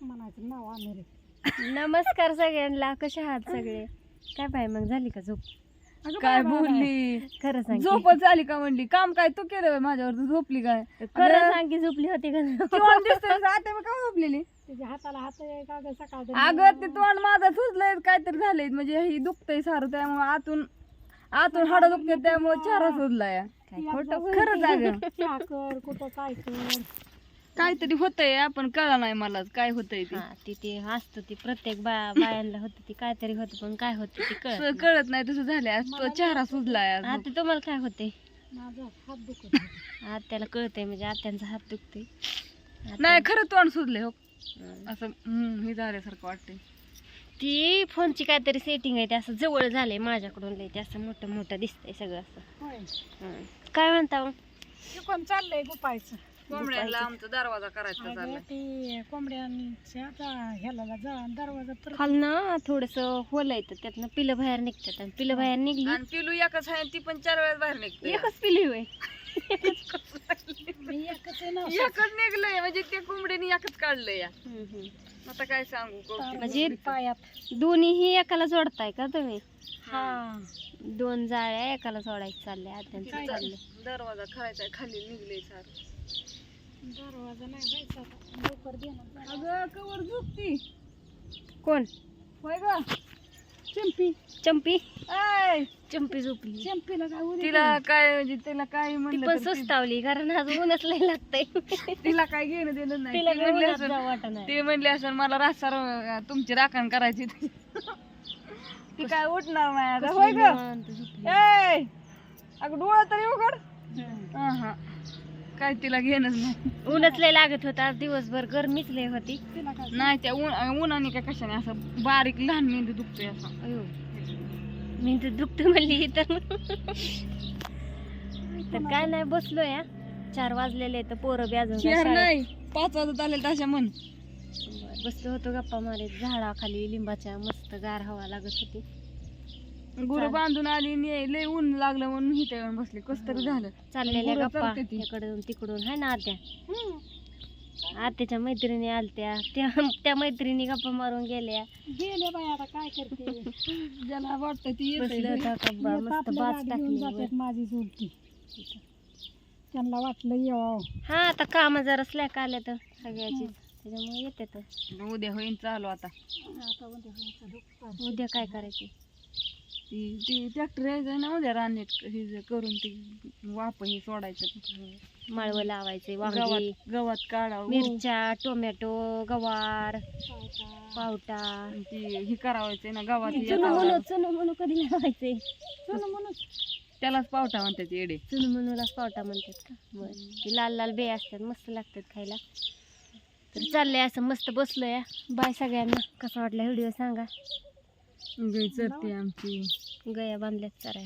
म्हणायचं नाव नमस्कार सगळ्यांना कसे आहात सगळे? काय पाय मग झाली का झोप? काय बोलली? खरं सांग की. झोपच आली का म्हणली? काम काय तू केलं बाई माझ्यावर तू झोपली काय? खरं सांग की झोपली होती का नाही? तोंड दिसतंय आता मी का झोपलेली? त्याच्या हाताला हात आहे का ग? सकाळ अगं ते तोंड माझं सुजलंय काहीतरी झालंय. म्हणजे ही दुखतंय सारं त्यामुळे आतून आतून हाड दुखते त्यामुळे चेहरा सुजलाय. काय खोटं खरंच अगं चहा कर कुठं काय कर. काहीतरी होतंय आपण कळलं नाही मला काय होतंय ते हा ती ते असतं ती प्रत्येक बा बायांना होतं ती काहीतरी होतं पण काय होतं ती कळत नाही. कळत नाही तसं झालंय आज तो चेहरा सुजलाय आज. आता तुम्हाला काय होते माझा हात दुखत आत्याला कळतंय म्हणजे आत्यांचा हात दुखते नाही खरं तोंड सुजलंय हो हं. असं हम्म, हे झाल्यासारखं वाटतंय ती फोनची काहीतरी सेटिंग आहे ते असं जवळ झालंय माझ्याकडून लय ते असं मोठं मोठं दिसतंय सगळं असं हं. काय म्हणता मग? कोण चाललंय गुपायचं. कोंबड्याला आमचा दरवाजा करायचा चाललाय. ते कोंबड्यांच्या जा- ह्याला जा दरवाजा तर खाल ना थोडस होल येतं त्यातनं पिलं बाहेर निघतात आणि पिलं बाहेर निघली. आणि पिलू एकच आहे ती पण चार वेळेस बाहेर निघते. एकच पिली होय मी एकच आहे ना. एकच निघलंय म्हणजे ते कोंबड्यानी एकच काढलंय. या हम्म, हम्म. आता काय सांगू? कौतुक. म्हणजे पायात. दोन्हीही एकाला जोडताय का तुम्ही? हा. दोन जाळ्या एकाला सोडायच्या चालल्या दरवाजा खरायचा खाली निघले सार. दरवाजा नाही जायचा आता. लवकर दे ना. अगं कवर झोपती. कोण? होय ग? चंपी. चंपी? चंपी झोपली. चंपीला काय उद्या तिला काय म्हणजे तिला काय ती म्हणलं पण तर ती- सुस्तावली कारण आज ऊनच लय लागतंय. तिला काय घेणं देणं नाही. तिला ती म्हणली असेल- ते असं मला रास्ता तुमची राखण करायची ती काय उठणार नाही आता होय ग? ए अगं डोळा तरी उघड. हा हा काय तिला घेणंच नाही. ऊनच लय लागत होता आज दिवसभर गरमीच लय होती. नाही त्या ऊन उन्हाने काय कशाने असं बारीक लहान मेंदू दुखतोय असं. अयो मी तर दुखत म्हणली तर. तर काय नाही बसलो या चार वाजलेले तर पोरं बी अजून काय शहर शाळेत- नाही. पाच वाजत आले तशा म्हण. बसलो होतो गप्पा मारीत झाडाखाली लिंबाच्या मस्त गार हवा लागत होती. गुरु बांधून आली आणि लय ऊन लागलं म्हणून हिथं येऊन बसली. कस तरी झालं. चाललेल्या गुरं गप्पा. चालते ती. इकडून तिकडून. हाय ना आत्या? आत्याच्या मैत्रिणी आलत्या. त्या त्या मैत्रिणी गप्पा मारून गेल्या. गेले बाई आता काय करते? ज्याला वाटतं ती बसलं. होतं येत मस्त आपल्या बाज गाडी टाकली घेऊन वर. जातात माझी चुलती त्यांना वाटलं यावं हा आता काम जरा स्लॅक आले तर सगळ्याची. त्याच्यामुळे येते तर. उद्या होईन चालू आता. उद्या काय करायचे? ती ती ट्रॅक्टर यायचं ना उद्या रानेट हे जे करून ती वाप हे सोडायचं. माळवं लावायचे वांगी. गवात गवात काढावं मिरच्या टोमॅटो गवार पावटा. ती हे करावायचं ना गवात हे चुनू. म्हणू चुनू म्हणू कधी लावायचे? चल म्हणून त्यालाच पावटा म्हणतात येडे. चुनू म्हणूलाच पावटा म्हणतात का? बरं. ते लाल लाल बे असतात मस्त लागतात खायला. तर चाललंय असं मस्त बसलोय. बाय सगळ्यांना. कसा वाटला व्हिडिओ सांगा. गाई चरते आमची. गया बांधल्यात चराय